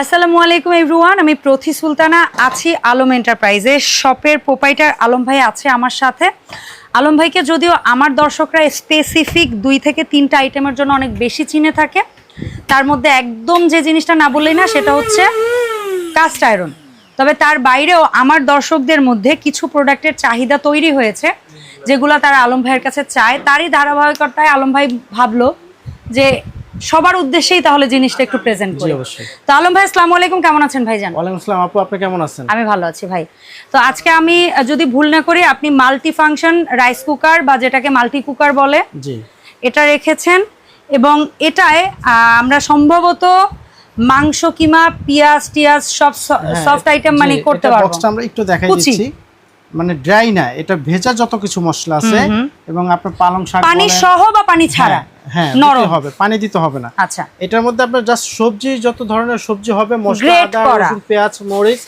আসসালামু আলাইকুম এভরিওয়ান আমি প্রথি সুলতানা, আছি আলম এন্টারপ্রাইজে শপের প্রোপাইটার আলম ভাই আছে আমার সাথে। আলম ভাইকে যদিও আমার দর্শকরা স্পেসিফিক দুই থেকে তিনটা আইটেমের জন্য অনেক বেশি চিনে থাকে, তার মধ্যে একদম যে জিনিসটা না বললেই না, সেটা হচ্ছে কাস্ট আয়রন তবে তার বাইরেও আমার দর্শকদের মধ্যে কিছু প্রোডাক্টের চাহিদা তৈরি হয়েছে, যেগুলো তারা আলম ভাইয়ের কাছে চায়। তারই ধারাবাহিকতায় আলম ভাই ভাবলো যে সবার উদ্দেশ্যেই তাহলে জিনিসটা একটু প্রেজেন্ট করি। অবশ্যই। তো আলম ভাই আসসালামু আলাইকুম কেমন আছেন ভাইজান? ওয়ালাইকুম আসসালাম আপু আপনি কেমন আছেন? আমি ভালো আছি ভাই। তো আজকে আমি যদি ভুল না করি আপনি মাল্টি ফাংশন রাইস কুকার বা যেটাকে মাল্টি কুকার বলে জি। এটা রেখেছেন এবং এটায় আমরা সম্ভবত মাংস কিমা পেঁয়াজ টিয়াজ সব সফট আইটেম মানে করতে পারব। বক্সটা আমরা একটু দেখাই। দিচ্ছি। মানে ড্রাই না এটা ভেজা যত কিছু মশলা আছে এবং আপনার পালং শাক পানি সহ বা পানি ছাড়া? হ্যাঁ, হ্যাঁ নরম? হবে পানি দিতে হবে না। আচ্ছা। এটার মধ্যে আপনার জাস্ট সবজি যত ধরনের সবজি হবে মশলা Grate আদা রসুন পেঁয়াজ মরিচ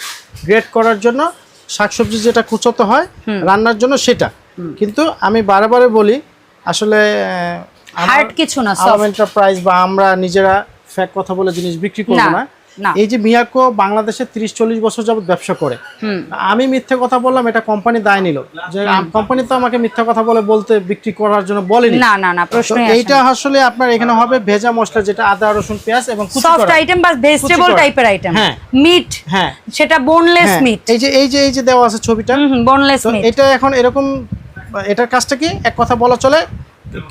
গ্রেট করার জন্য শাকসবজি যেটা কুচোতে হয় রান্নার জন্য সেটা। কিন্তু আমি বারে বারে বলি আসলে হার্ড কিছু না এন্টারপ্রাইজ বা আমরা নিজেরা ফ্যাক কথা বলে জিনিস বিক্রি করব না। এই যে মিয়াকো বাংলাদেশে তিরিশ চল্লিশ বছর যাবত ব্যবসা করে আমি মিথ্যে কথা বললাম এটা কোম্পানি দায় নিল। যে কোম্পানি তো আমাকে মিথ্যে কথা বলে বলতে বিক্রি করার জন্য বলেনি। না না না প্রশ্ন এইটা আসলে আপনার এখানে হবে ভেজা মশলা যেটা আদা রসুন পেঁয়াজ এবং সফট আইটেম বা ভেজিটেবল টাইপের আইটেম হ্যাঁ। মিট হ্যাঁ। সেটা বোনলেস হ্যাঁ, মিট এই যে এই যে এই যে দেওয়া আছে ছবিটা। বোনলেস মিট এটা এখন এরকম এটার কাজটা কি? এক কথা বলা চলে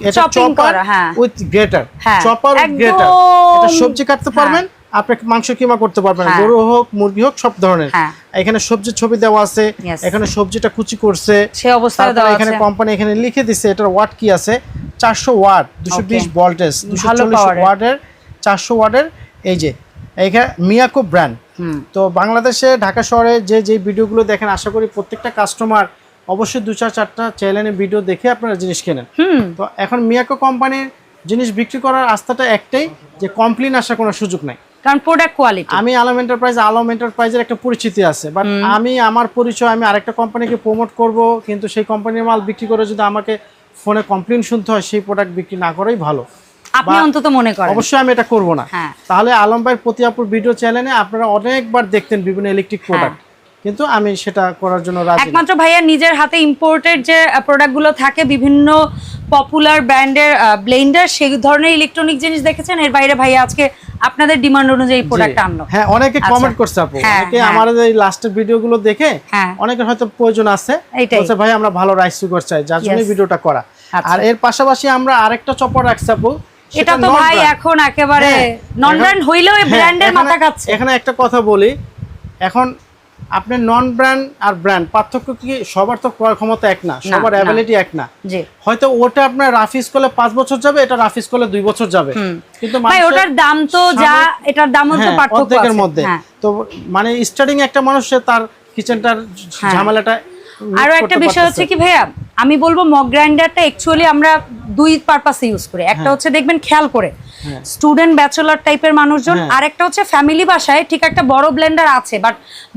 এটা চপার হ্যাঁ। উইথ গ্রেটার হ্যাঁ, চপার উইথ গ্রেটার এটা সবজি কাটতে হ্যাঁ। পারবেন? আপনি মাংস কিমা করতে পারবেন হ্যাঁ। গরু হোক মুরগি হোক সব ধরনের। হ্যাঁ। এখানে সবজির ছবি দেওয়া আছে এখানে সবজিটা কুচি করছে। সে অবস্থায় দেওয়া এখানে কোম্পানি এখানে লিখে দিছে এটার ওয়াট কি আছে? চারশো ওয়াট দুশো বিশ Okay. ভোল্টেজ দুশো ভালো চল্লিশ power এর। ওয়াটের চারশো ওয়াটের এই যে এখানে মিয়াকো ব্র্যান্ড তো বাংলাদেশে ঢাকা শহরে যে যে ভিডিওগুলো দেখেন আশা করি প্রত্যেকটা কাস্টমার অবশ্যই দু চার চারটা চ্যানেলের ভিডিও দেখে আপনারা জিনিস কেনেন। তো এখন মিয়াকো কোম্পানির জিনিস বিক্রি করার আস্থাটা একটাই যে কমপ্লেন আসার কোনো সুযোগ নাই। কারণ প্রোডাক্ট কোয়ালিটি আমি আলম এন্টারপ্রাইজ আলম এন্টারপ্রাইজের একটা পরিচিতি আছে। বাট আমি আমার পরিচয় আমি আরেকটা কোম্পানিকে প্রমোট করব কিন্তু সেই কোম্পানির মাল বিক্রি করে যদি আমাকে ফোনে কমপ্লেন শুনতে হয় সেই প্রোডাক্ট বিক্রি না করাই ভালো। আপনি অন্তত মনে করেন। অবশ্যই আমি এটা করব না। হ্যাঁ। তাহলে আলম ভাইয়ের প্রতি আপুর ভিডিও চ্যানেলে আপনারা অনেকবার দেখতেন বিভিন্ন ইলেকট্রিক প্রোডাক্ট কিন্তু আমি সেটা করার জন্য রাজি। একমাত্র ভাইয়া নিজের হাতে ইম্পোর্টেড যে প্রোডাক্টগুলো থাকে বিভিন্ন পপুলার ব্র্যান্ডের ব্লেন্ডার সেই ধরনের ইলেকট্রনিক জিনিস দেখেছেন? এর বাইরে ভাইয়া আজকে আপনাদের ডিমান্ড অনুযায়ী প্রোডাক্ট আনলো হ্যাঁ অনেকে আচ্ছা। কমেন্ট করছে আপু হ্যাঁ, অনেকে হ্যাঁ। আমার এই লাস্টের ভিডিওগুলো দেখে হ্যাঁ। অনেকের হয়তো প্রয়োজন আছে। বলছে ভাই আমরা ভালো রাইস সুগার চাই যার জন্য ভিডিওটা করা আচ্ছা। আর এর পাশাপাশি আমরা আরেকটা চপার রাখছি আপু এটা তো ভাই এখন একেবারে নন ব্র্যান্ড হইলেও এই ব্র্যান্ডের মাথা খাচ্ছে এখানে একটা কথা বলি এখন আপনি নন ব্র্যান্ড আর ব্র্যান্ড পার্থক্য কি সবার তো ক্রয় ক্ষমতা এক না সবার। অ্যাবিলিটি এক না জি হয়তো ওটা আপনার রাফিস করলে পাঁচ বছর যাবে এটা রাফিস করলে দুই বছর যাবে কিন্তু ভাই ওটার দাম তো যা এটার দাম হচ্ছে পার্থক্যের পার্থক্য আছে। মধ্যে হ্যাঁ। তো মানে স্টার্টিং একটা মানুষ সে তার কিচেনটার হ্যাঁ। ঝামেলাটা আরও একটা বিষয় হচ্ছে কি ভাইয়া আমি বলব মগ গ্রাইন্ডারটা অ্যাকচুয়ালি আমরা দুই পারপাসে ইউজ করি। একটা হচ্ছে দেখবেন খেয়াল করে হ্যাঁ। স্টুডেন্ট ব্যাচেলর টাইপের মানুষজন হ্যাঁ। আর একটা হচ্ছে ফ্যামিলি বাসায় ঠিক একটা বড় ব্লেন্ডার আছে বাট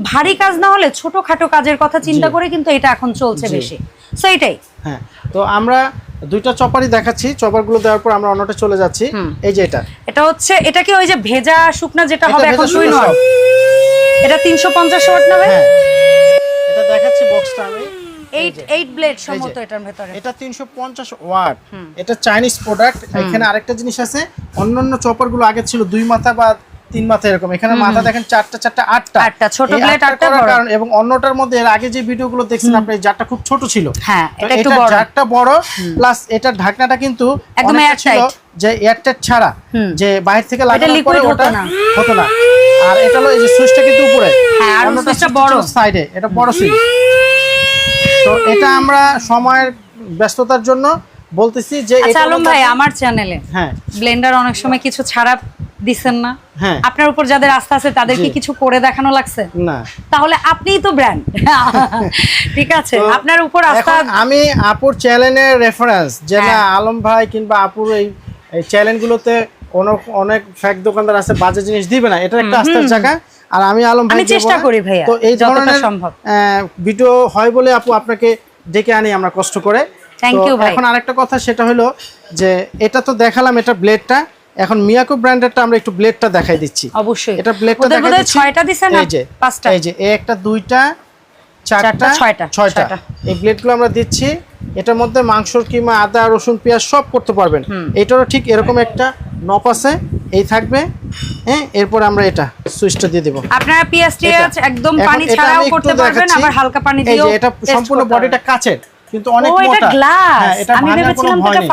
ভারী কাজ না হলে ছোটখাটো কাজের কথা চিন্তা করে কিন্তু এটা এখন চলছে বেশি। সো এটাই। হ্যাঁ তো আমরা দুইটা চপারই দেখাচ্ছি চপারগুলো দেওয়ার পর আমরা অন্যটা চলে যাচ্ছি। এই যে এটা। এটা হচ্ছে এটা কি ওই যে ভেজা শুকনা যেটা হবে এখন শুকনা নয় এটা তিনশো পঞ্চাশ ওয়াট নেবে? হ্যাঁ। এটা দেখাচ্ছি বক্সটা আমি। এইট এইট ব্লেড সম্ভবত এটার ভিতরে। এটা তিনশো পঞ্চাশ ওয়াট এটা চাইনিজ প্রোডাক্ট এখানে আরেকটা জিনিস আছে। অন্যান্য চপারগুলো আগে ছিল দুই মাথা বা তিন মাথা এরকম। এখানে মাথা দেখেন চারটা চারটা আটটা। আটটা, ছোট blade, আটটা। কারণ এবং অন্যটার মধ্যে এর আগে যে ভিডিওগুলো দেখছেন আপনি জারটা খুব ছোট ছিল। হ্যাঁ, এটা একটু বড়। জারটা বড় প্লাস এটার ঢাকনাটা কিন্তু একদম ছিল যে এয়ারটাইট ছাড়া। যে বাইরে থেকে লাগানোর পরে ওটা হতো না। আর এটা হলো এই যে সুইচটা কিন্তু উপরে। হ্যাঁ, আর সুইচটা বড়। সাইডে এটা বড় সুইচ। তো এটা আমরা সময়ের ব্যস্ততার জন্য বলতেছি যে আচ্ছা আলম ভাই আমার চ্যানেলে হ্যাঁ। ব্লেন্ডার অনেক সময় কিছু ছাড়া দিচ্ছেন না। হ্যাঁ। আপনার উপর যাদের আস্থা আছে তাদের কি জি। কিছু করে দেখানো লাগছে? না। তাহলে আপনিই তো ব্র্যান্ড ঠিক আছে আপনার উপর আস্থা আমি আপুর চ্যানেলের রেফারেন্স যে না। আলম ভাই কিংবা আপুর এই চ্যানেলগুলোতে অনেক অনেক ফ্যাক দোকানদার আছে বাজে জিনিস দিবে না এটা একটা আস্থার জায়গা। আর আমি আলম ভাই চেষ্টা করি ভাইয়া, তো এই ধরনের সম্ভব। ভিডিও হয় বলে আপু আপনাকে ডেকে আনি আমরা কষ্ট করে। তো you ভাই। এখন আরেকটা কথা সেটা হলো যে এটা তো দেখালাম এটা ব্লেডটা এখন মিয়াকো ব্র্যান্ডেরটা আমরা একটু ব্লেডটা দেখাই দিচ্ছি। অবশ্যই। এটা ব্লেডটা দেখাই দিচ্ছি। ছয়টা দিছে না? এই যে পাঁচটা। এই যে এই একটা দুইটা চারটা ছয়টা, ছয়টা। এই ব্লেডগুলো আমরা দিচ্ছি। এটার মধ্যে মাংসর কিমা আদা রসুন পেঁয়াজ সব করতে পারবেন। এটারও ঠিক এরকম একটা নপ আছে। এই থাকবে। হ্যাঁ এরপর আমরা এটা সুইচটা দিয়ে দেবো। আপনারা টিএস এটা। একদম পানি ছাড়াও করতে পারবেন আবার হালকা পানি দিয়েও এটা সম্পূর্ণ বডিটা কাচের। কিন্তু অনেক ও, এটা মোটা। হ্যাঁ, এটা আমি ভাঙার কোনো ভেবেছিলাম ভয় এটা নেই।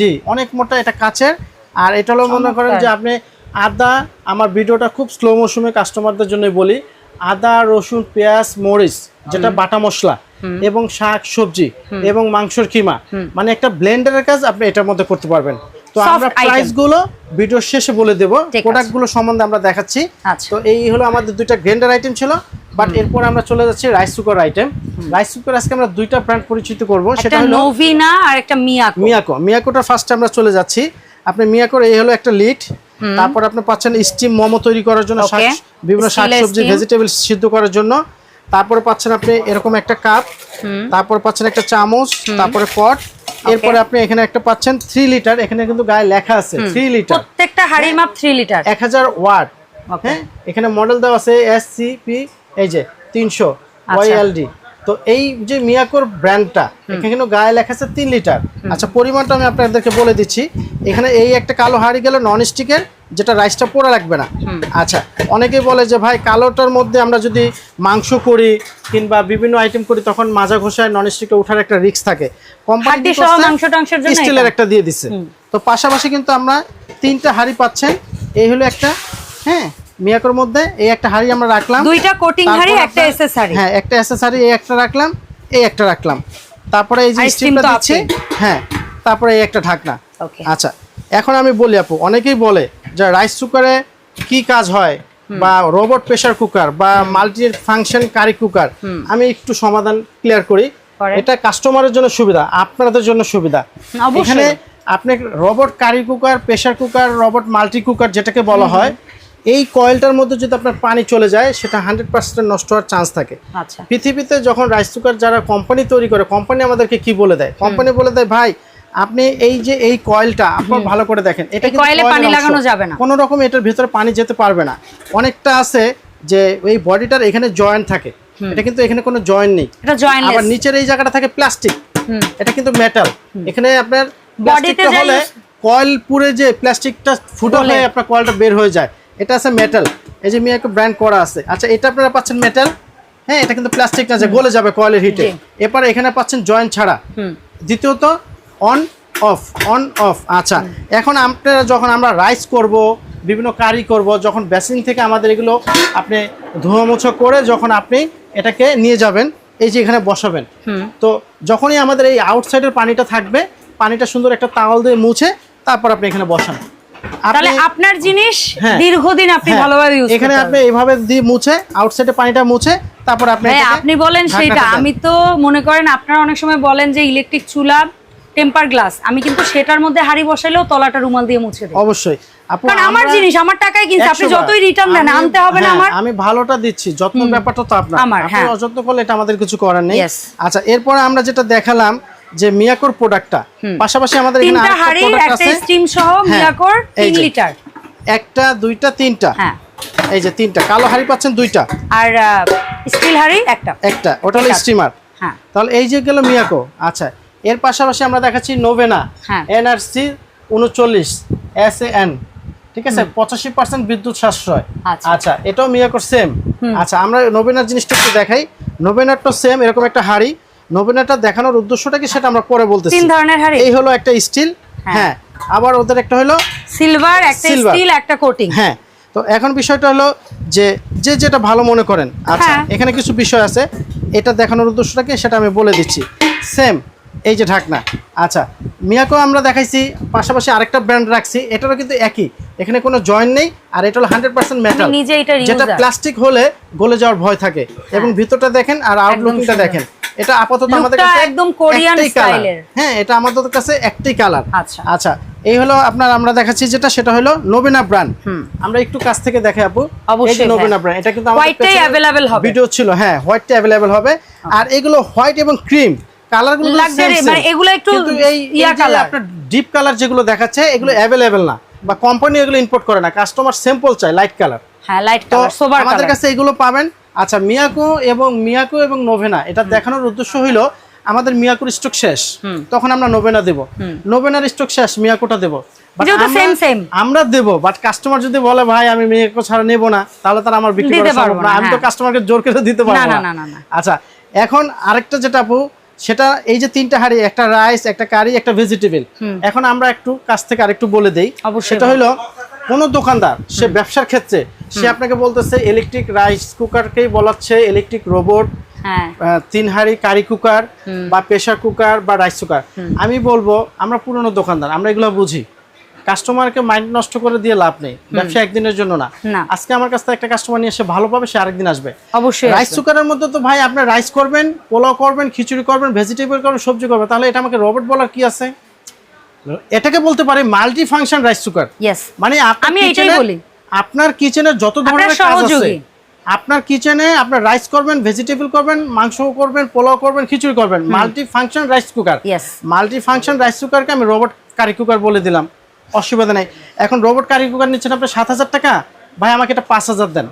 জি অনেক মোটা এটা কাচের। আর এটা হলো মনে করেন যে আপনি আদা আমার ভিডিওটা খুব স্লো মোশনে কাস্টমারদের জন্য বলি আদা রসুন পেঁয়াজ মরিচ যেটা বাটা মশলা এবং শাক সবজি এবং মাংসর কিমা। মানে একটা ব্লেন্ডারের কাজ আপনি এটার মধ্যে করতে পারবেন। তো আমরা প্রাইসগুলো ভিডিওর শেষে বলে দেব। প্রোডাক্টগুলো সম্বন্ধে আমরা দেখাচ্ছি। আচ্ছা। তো এই হলো আমাদের দুইটা গ্রেন্ডার আইটেম ছিল। বাট এরপর আমরা চলে যাচ্ছি rice cooker item rice cooker আজকে আমরা দুইটা ব্র্যান্ড পরিচিত করব। সেটা হলো নোভিনা আর একটা মিয়াকো মিয়াকো মিয়াকোটা ফার্স্টে আমরা চলে যাচ্ছি। আপনি মিয়াকোর এই হলো একটা লিড তারপর আপনি পাচ্ছেন স্টিম মোমো তৈরি করার জন্য বিভিন্ন শাক সবজি steam. ভেজিটেবল সিদ্ধ করার জন্য। তারপরে পাচ্ছেন আপনি এরকম একটা কাপ তারপর পাচ্ছেন একটা চামচ। তারপরে পট এরপরে আপনি এখানে একটা পাচ্ছেন থ্রি লিটার এখানে কিন্তু গায়ে লেখা আছে থ্রি লিটার প্রত্যেকটা হাড়ির মাপ থ্রি লিটার এক হাজার ওয়াট। হ্যাঁ? এখানে মডেল দেওয়া আছে এস সি পি এই যে তিনশো এল ওয়াইএলডি তো এই যে মিয়াকোর ব্র্যান্ডটা এখানে কিন্তু গায়ে লেখা আছে তিন লিটার। আচ্ছা পরিমাণটা আমি আপনাদেরকে বলে দিচ্ছি। এখানে এই একটা কালো হাঁড়ি গেল নন স্টিকের যেটা রাইসটা পোড়া লাগবে না। আচ্ছা অনেকেই বলে যে ভাই কালোটার মধ্যে আমরা যদি মাংস করি কিংবা বিভিন্ন আইটেম করি তখন মাজা ঘষায় নন স্টিকে ওঠার একটা রিস্ক থাকে। স্টিলের একটা দিয়ে দিচ্ছে। তো পাশাপাশি কিন্তু আমরা তিনটা হাঁড়ি পাচ্ছেন। এই হলো একটা হ্যাঁ মিয়াকোর মধ্যে এই একটা হাঁড়ি আমরা রাখলাম। দুইটা কোটিং হাড়ি একটা হাড়ি। হ্যাঁ একটা এসএসআরি এই একটা রাখলাম এই একটা রাখলাম। তারপরে এই যে স্টিমটা দিচ্ছি হ্যাঁ তারপরে এই একটা ঢাকনা. আচ্ছা এখন আমি বলি আপু অনেকেই বলে যে রাইস কুকারে কি কাজ হয় বা রোবট প্রেসার কুকার বা মাল্টি ফাংশন কারি কুকার আমি একটু সমাধান ক্লিয়ার করি। এটা কাস্টমারের জন্য সুবিধা আপনাদের জন্য সুবিধা। এখানে আপনি robot curry cooker pressure cooker robot multi cooker যেটাকে বলা হয় এই কয়েলটার মধ্যে যদি আপনার পানি চলে যায় সেটা হান্ড্রেড পার্সেন্ট নষ্ট হওয়ার চান্স থাকে। আচ্ছা। পৃথিবীতে যখন রাইস কুকার যারা কোম্পানি তৈরি করে কোম্পানি আমাদেরকে কি বলে দেয়? কোম্পানি বলে দেয় ভাই আপনি এই যে এই কয়েলটা আপনার ভালো করে দেখেন। এটা কয়েলে পানি। লাগানো যাবে না। কোনো রকম এটার ভিতরে পানি যেতে পারবে না। অনেকটা আছে যে এই বডিটার এখানে জয়েন্ট থাকে। এটা কিন্তু এখানে কোনো জয়েন্ট নেই। এটা জয়েন্টলেস আবার নিচের এই জায়গাটা থাকে প্লাস্টিক এটা কিন্তু মেটাল এখানে আপনার যা হলে কয়েল পুরে যে প্লাস্টিকটা ফুটো হয়ে আপনার কয়েলটা বের হয়ে যায়। এটা আছে মেটাল এই যে মিয়াকে ব্র্যান্ড করা আছে। আচ্ছা এটা আপনারা পাচ্ছেন মেটাল হ্যাঁ এটা কিন্তু প্লাস্টিক না যে গলে যাবে কয়েলের হিটে। এরপরে এখানে পাচ্ছেন জয়েন্ট ছাড়া। দ্বিতীয়ত অন অফ অন অফ আচ্ছা এখন আপনারা যখন আমরা রাইস করব বিভিন্ন কারি করব যখন বেসিন থেকে আমাদের এগুলো আপনি ধোয়া মোছা করে যখন আপনি এটাকে নিয়ে যাবেন এই যে এখানে বসাবেন। তো যখনই আমাদের এই আউটসাইডের পানিটা থাকবে পানিটা সুন্দর একটা তাওয়াল দিয়ে মুছে তারপর আপনি এখানে বসান। তাহলে আপনার জিনিস হ্যাঁ। দীর্ঘদিন আপনি হ্যাঁ, ভালোভাবে ইউজ এখানে আপনি এইভাবে দিয়ে মুছে আউটসাইডে পানিটা মুছে তারপর আপনি আপনি বলেন দেন। আমি তো মনে করেন আপনারা অনেক সময় বলেন যে ইলেকট্রিক চুলা টেম্পার গ্লাস আমি কিন্তু সেটার মধ্যে হাড়ি বসাইলেও তলাটা রুমাল দিয়ে মুছে দিই অবশ্যই। কারণ আমার জিনিস আমার টাকায় কিনছি। আপনি যতই রিটার্ন দেন আনতে হবে না হ্যাঁ, আমার। আমি ভালোটা দিচ্ছি। যত্ন ব্যাপারটা তো আপনার। আপনি। অযত্ন করলে এটা আমাদের কিছু করার নেই। আচ্ছা এরপরে আমরা যেটা দেখালাম যে মিয়াকোর প্রোডাক্টটা। পাশাপাশি আমাদের এখানে তিনটা হাড়ি একটা স্টিম সহ হ্যাঁ, মিয়াকোর এই তিন যে। লিটার। একটা দুইটা তিনটা। হ্যাঁ। এই যে তিনটা। কালো হাড়ি পাচ্ছেন দুইটা। আর স্টিল হাড়ি একটা। একটা। ওটা হলো স্টিমার হ্যাঁ। তাহলে এই যে গেল মিয়াকো। আচ্ছা। এর পাশাপাশি আমরা দেখাচ্ছি নোভেনা হ্যাঁ। এনআরসি উনচল্লিশ এস এন ঠিক আছে? পঁচাশি পার্সেন্ট বিদ্যুৎ সাশ্রয়। আচ্ছা। আচ্ছা এটাও মিয়াকোর সেম আচ্ছা আমরা নোভেনার জিনিসটা একটু দেখাই। নোভেনারটা সেম এরকম একটা হাড়ি। নোভেনারটা দেখানোর উদ্দেশ্যটা কি সেটা আমরা পরে বলতেছি। তিন ধরনের হাড়ি। এই হলো একটা স্টিল হ্যাঁ। হ্যাঁ। আবার ওদের একটা হলো সিলভার একটা স্টিল একটা কোটিং। হ্যাঁ। তো এখন বিষয়টা হলো যে যে যেটা ভালো মনে করেন। আচ্ছা হ্যাঁ। এখানে কিছু বিষয় আছে। এটা দেখানোর উদ্দেশ্যটা কি সেটা আমি বলে দিচ্ছি। সেম এই যে ঢাকনা। আচ্ছা মিয়াকো আমরা দেখাইছি পাশাপাশি আরেকটা ব্র্যান্ড রাখছি। এটারও কিন্তু একই। এখানে কোনো জয়েন্ট নেই আর এটা হলো হান্ড্রেড পার্সেন্ট মেটাল যেটা প্লাস্টিক হলে গলে যাওয়ার ভয় থাকে। এবং ভিতরটা দেখেন আর আউটলুকিংটা। দেখেন। এটা আপাতত আমাদের কাছে একদম কোরিয়ান স্টাইলের। হ্যাঁ এটা আমাদের কাছে একটাই কালার আচ্ছা। আচ্ছা এই হলো আপনার আমরা দেখাচ্ছি যেটা সেটা হলো নোবেনা ব্র্যান্ড আমরা একটু কাছ থেকে দেখাই আপু অবশ্যই, নোবেনা। ব্র্যান্ড এটা কিন্তু White-টাই available হবে। ভিডিও ছিল হ্যাঁ হোয়াইটটা অ্যাভেলেবেল হবে। আর এগুলো হোয়াইট এবং ক্রিম কালারগুলো Luxury, মানে এগুলো একটু এই ইয়া colour। আপনার ডিপ কালার যেগুলো দেখাচ্ছে এগুলো অ্যাভেলেবেল না। বা কোম্পানি এগুলো ইম্পোর্ট করে না। কাস্টমার স্যাম্পল চায় লাইট কালার হ্যাঁ লাইট কালার সোবার আমাদের কাছে এগুলো পাবেন। আচ্ছা মিয়াকো এবং মিয়াকো এবং নোভেনা এটা দেখানোর উদ্দেশ্য হইল আমাদের মিয়াকোর স্টক শেষ তখন আমরা নোভেনা দেব। নোভেনার স্টক শেষ মিয়াকোটা দেব। আমরা-। দেব বাট কাস্টমার যদি বলে ভাই আমি মিয়াকো ছাড়া নেব না তাহলে তার আমার বিক্রি দিতে করা সম্ভব পারব না। আমি তো হ্যাঁ। কাস্টমারকে জোর করে দিতে পারব না, না। না, না, না। আচ্ছা এখন আরেকটা যেটা আপু সেটা এই যে তিনটা হাড়ি একটা রাইস একটা কারি একটা ভেজিটেবল এখন আমরা একটু কাছ থেকে আরেকটু বলে দেই। সেটা হলো কোন দোকানদার সে ব্যবসার ক্ষেত্রে সে আপনাকে বলতেছে ইলেকট্রিক রাইস কুকারকেই বলাচ্ছে ইলেকট্রিক রোবট তিন হাড়ি কারি কুকার বা প্রেসার কুকার বা রাইস কুকার আমি বলব আমরা পুরনো দোকানদার আমরা এগুলো বুঝি। কাস্টমারকে মাইন্ড নষ্ট করে দিয়ে লাভ নেই ব্যবসা একদিনের জন্য না। আজকে আমার কাছ থেকে একটা কাস্টমার নিয়ে এসে ভালো পাবে সে আরেকদিন আসবে। অবশ্যই রাইস কুকারের মধ্যে তো ভাই আপনি রাইস করবেন পোলাও করবেন খিচুড়ি করবেন ভেজিটেবল করবেন সবজি করবেন তাহলে এটা আমাকে রোবট বলার কি আছে? এটাকে বলতে পারি মাল্টি ফাংশন রাইস কুকার মানে আমি এটাই বলি। আপনার কিচেনে যত ধরনের কাজ আছে আপনার কিচেনে আপনার রাইস করবেন ভেজিটেবল করবেন মাংস করবেন পোলাও করবেন খিচুড়ি করবেন। Multi function rice cooker. Multi function rice কুকারকে আমি রোবট কারি কুকার বলে দিলাম। অসুবিধা নেই। এখন রোবট কারি কুকার নিচ্ছেন আপনি সাত হাজার টাকা। ভাই আমাকে এটা পাঁচ হাজার দেন।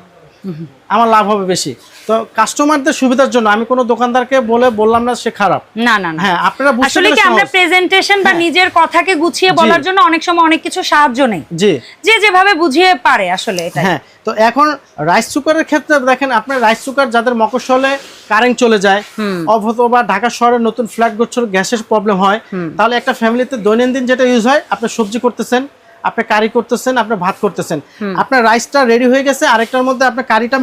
আমার লাভ হবে বেশি। তো কাস্টমারদের সুবিধার জন্য আমি কোনো দোকানদারকে বলে বললাম না সে খারাপ। না না না। হ্যাঁ আপনারা আসলে কি আমরা প্রেজেন্টেশন বা হ্যাঁ। নিজের কথাকে গুছিয়ে বলার জন্য অনেক সময় অনেক কিছু সাহায্য নেই। জি। যে যেভাবে বুঝিয়ে পারে আসলে এটা হ্যাঁ তো এখন রাইস কুকারের ক্ষেত্রে দেখেন আপনার রাইস কুকার যাদের মকসলে কারেন্ট চলে যায় অথবা ঢাকা শহরে নতুন ফ্ল্যাট গোচ্ছর গ্যাসের প্রবলেম হয় তাহলে একটা ফ্যামিলিতে দৈনন্দিন যেটা ইউজ হয় আপনি সবজি করতেছেন আপনি কারি করতেছেন আপনি ভাত করতেছেন। আপনার রাইসটা রেডি হয়ে গেছে আরেকটার মধ্যে আপনি কারিটা।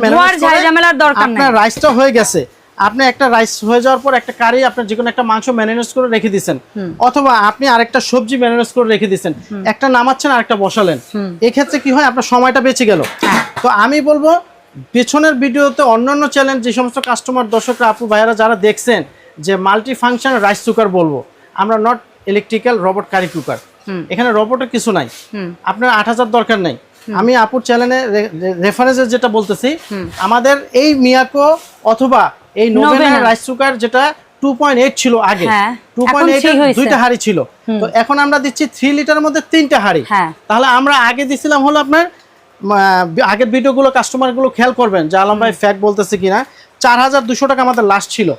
আপনার রাইসটা হয়ে গেছে। আপনি একটা রাইস হয়ে যাওয়ার পর একটা কারি আপনার যে কোনো একটা মাংস ম্যানেজ করে রেখে দিচ্ছেন অথবা আপনি আরেকটা সবজি ম্যানেজ করে রেখে দিচ্ছেন একটা নামাচ্ছেন আরেকটা বসালেন। এক্ষেত্রে কি হয় আপনার সময়টা বেঁচে গেল। তো আমি বলব পেছনের ভিডিওতে অন্যান্য চ্যানেল যে সমস্ত কাস্টমার দর্শকরা আপু ভাইয়ারা যারা দেখছেন যে মাল্টি ফাংশন রাইস কুকার বলব আমরা not electrical robot curry cooker এখানে রোবটের কিছু নাই। আপনার আট হাজার দরকার নাই। আমি আপুর চ্যানেলে রেফারেন্সে যেটা বলতেছি আমাদের এই মিয়াকো অথবা এই নোভেনা রাইস কুকার যেটা টু পয়েন্ট এইট ছিল আগে হ্যাঁ, টু এখন পয়েন্ট এইট three হয়েছে। দুইটা হাড়ি ছিল। তো এখন আমরা দিচ্ছি থ্রি লিটারের মধ্যে তিনটা হাড়ি। হ্যাঁ। তাহলে আমরা আগে দিছিলাম হলো আপনার আগের ভিডিওগুলো কাস্টমারগুলো খেয়াল করবেন যে আলম ভাই ফ্যাক্ট বলতেছে কিনা। চার হাজার দুশো টাকা আমাদের লাস্ট ছিল।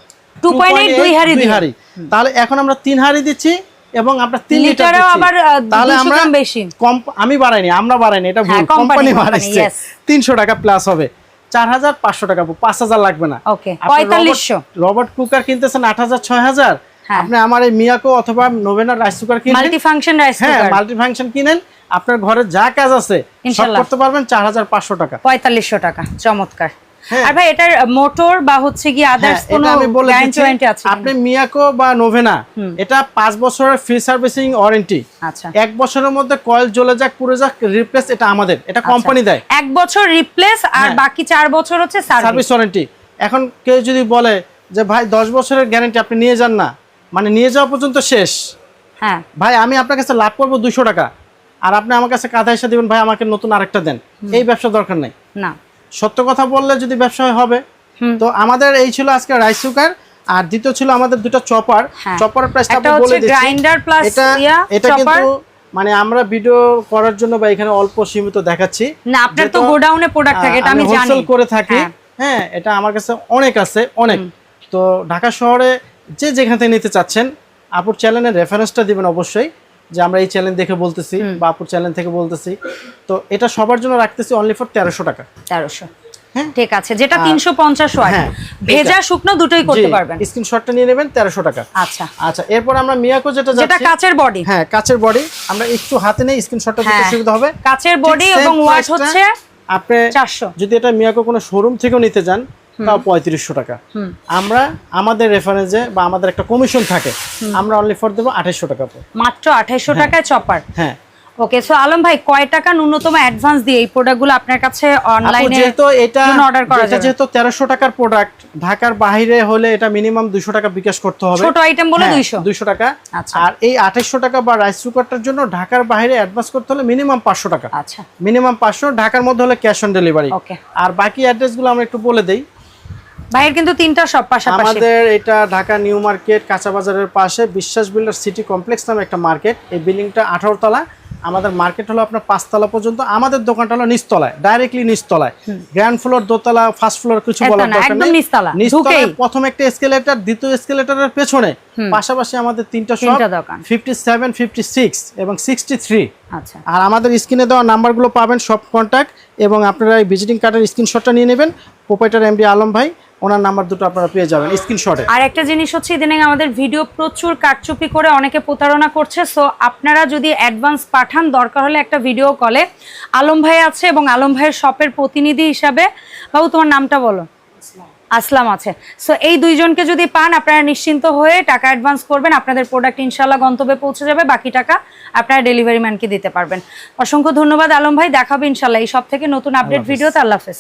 2.8 দুই। হাড়ি তাহলে এখন আমরা তিন হাড়ি দিচ্ছি। এবং আমরা তিন লিটার আবার, তাহলে আমরা বেশি। কম আমি বাড়াইনি আমরা বাড়াইনি এটা ভুল। হ্যাঁ, কোম্পানি বাড়াইছে। yes. তিনশো টাকা প্লাস হবে। চার হাজার পাঁচশো টাকা পাঁচ হাজার লাগবে না। আপনি 4500 রোবট- রোবট কুকার কিনতেছেন আট হাজার ছয় হাজার হ্যাঁ। আপনি আমার এই মিয়াকো অথবা নোভেনা রাইস কুকার কিনেন। মাল্টি ফাংশন রাইস হ্যাঁ কুকার মাল্টি ফাংশন কিনেন। আপনার ঘরে যা কাজ আছে সব করতে পারবেন চার হাজার পাঁচশো টাকা। পঁয়তাল্লিশশো টাকা চমৎকার। হ্যাঁ। আর ভাই এটার মোটর বা হচ্ছে কি হ্যাঁ, আদার্স কোনো বলে গ্যারান্টি ওয়ারেন্টি আছে আপনি মিয়াকো বা নোভেনা এটা পাঁচ বছরের ফ্রি সার্ভিসিং ওয়ারেন্টি আচ্ছা। এক বছরের মধ্যে কয়েল জ্বলে যাক পুড়ে যাক রিপ্লেস এটা আমাদের। এটা কোম্পানি দেয়। এক বছর রিপ্লেস আর হ্যাঁ। বাকি চার বছর হচ্ছে সার্ভিস ওয়ারেন্টি এখন কেউ যদি বলে যে ভাই দশ বছরের গ্যারান্টি আপনি নিয়ে যান না। মানে নিয়ে যাওয়া পর্যন্ত শেষ। হ্যাঁ। ভাই আমি আপনার কাছে লাভ করব দুশো টাকা। আর আপনি আমার কাছে কাঁধা এসে দিবেন ভাই আমাকে নতুন আরেকটা দেন। এই ব্যবসা দরকার নেই। না। সত্য কথা বললে যদি ব্যবসা হবে তো আমাদের এই ছিল আজকে রাইস কুকার আর দ্বিতীয় ছিল আমাদের দুটো চপার। চপারের প্রাইসটা আপনি বলে দিচ্ছি। grinder plus এটা এটা কিন্তু মানে আমরা ভিডিও করার জন্য বা এখানে অল্প সীমিত দেখাচ্ছি। না আপনার তো গোডাউনে প্রোডাক্ট থাকে এটা আমি জানি। করে থাকি। হ্যাঁ। হ্যাঁ এটা আমার কাছে অনেক আছে অনেক। তো ঢাকা শহরে যে যেখান থেকে নিতে চাচ্ছেন আপুর চ্যানেলের রেফারেন্সটা দিবেন অবশ্যই। যে আমরা এই চ্যানেল দেখে বলতেছি বা আপুর চ্যানেল থেকে বলতেছি। তো এটা সবার জন্য রাখতেছি অনলি ফর তেরোশো টাকা। তেরোশো। হ্যাঁ। ঠিক আছে যেটা তিনশো পঞ্চাশ হ্যাঁ, ভেজা শুকনো দুটোই করতে পারবেন। স্ক্রিনশটটা নিয়ে নেবেন তেরোশো টাকা। আচ্ছা। আচ্ছা এরপর আমরা মিয়াকো যেটা যেটা কাচের বডি হ্যাঁ কাচের বডি আমরা একটু হাতে নেই স্ক্রিনশটটা দিতে হ্যাঁ। সুবিধা হবে। কাচের বডি এবং ওয়াট হচ্ছে আপনি চারশো। যদি এটা মিয়াকো কোনো শোরুম থেকেও নিতে যান তাও পঁয়ত্রিশশো টাকা। আমরা আমাদের রেফারেন্সে বা আমাদের একটা কমিশন থাকে আমরা অনলি ফর দেবো আঠাইশশো টাকা মাত্র আঠাইশশো টাকায় চপার হ্যাঁ। ওকে সো আলম ভাই কয় টাকা ন্যূনতম অ্যাডভান্স দিয়ে এই প্রোডাক্টগুলো আপনার কাছে অনলাইনে যেহেতু এটা অর্ডার করা যাবে? যেহেতু তেরোশো টাকার প্রোডাক্ট ঢাকার বাইরে হলে এটা মিনিমাম দুশো টাকা বিকাশ করতে হবে। ছোট item বলে 200 দুইশো? টাকা। আচ্ছা। আর এই আঠাইশশো টাকা বা রাইস কুকারটার জন্য ঢাকার বাইরে অ্যাডভান্স করতে হলে মিনিমাম পাঁচশো টাকা। আচ্ছা। মিনিমাম পাঁচশো ঢাকার মধ্যে হলে ক্যাশ অন ডেলিভারি Okay. আর বাকি অ্যাড্রেসগুলো আমরা একটু বলে দেই। ভাইয়ের কিন্তু তিনটা সব পাশাপাশি। আমাদের এটা ঢাকা নিউ মার্কেট কাঁচা বাজারের পাশে বিশ্বাস বিল্ডার সিটি কমপ্লেক্স নামে একটা মার্কেট। এই বিল্ডিংটা আঠারো তলা। আমাদের মার্কেট হলো আপনার পাঁচতলা পর্যন্ত। আমাদের দোকানটা হলো নিচতলায় ডাইরেক্টলি নিচতলায়। গ্রাউন্ড ফ্লোর দোতলা ফার্স্ট ফ্লোর কিছু বলার দরকার নেই। নিচতলা, নিচতলায় প্রথম একটা এসকেলেটর দ্বিতীয় এসকেলেটরের পেছনে। পাশাপাশি আমাদের তিনটা শপ তিনটা দোকান। ফিফটি সেভেন ফিফটি সিক্স এবং সিক্সটি থ্রি আচ্ছা। আর আমাদের স্ক্রিনে দেওয়া নাম্বারগুলো পাবেন সব কন্ট্যাক্ট এবং আপনারা এই ভিজিটিং কার্ডের স্ক্রিনশটটা নিয়ে নেবেন। প্রোপাইটার এমডি আলম ভাই ওনার নাম্বার দুটো আপনারা পেয়ে যাবেন স্ক্রিনশটে আর একটা জিনিস হচ্ছে ইদানিং আমাদের ভিডিও প্রচুর কারচুপি করে অনেকে প্রতারণা করছে সো আপনারা যদি অ্যাডভান্স পাঠান দরকার হলে একটা ভিডিও কলে আলম ভাই আছে এবং আলম ভাইয়ের শপের প্রতিনিধি হিসাবে বাবু তোমার নামটা বলো। আসলাম আছে। সো এই দুইজনকে যদি পান আপনারা নিশ্চিন্ত হয়ে টাকা অ্যাডভান্স করবেন আপনাদের প্রোডাক্ট ইনশাল্লাহ গন্তব্যে পৌঁছে যাবে বাকি টাকা আপনারা ডেলিভারি ম্যানকে দিতে পারবেন। অসংখ্য ধন্যবাদ আলম ভাই দেখাবে ইনশাল্লাহ এই সব থেকে নতুন আপডেট ভিডিওতে আল্লাহ হাফেজ।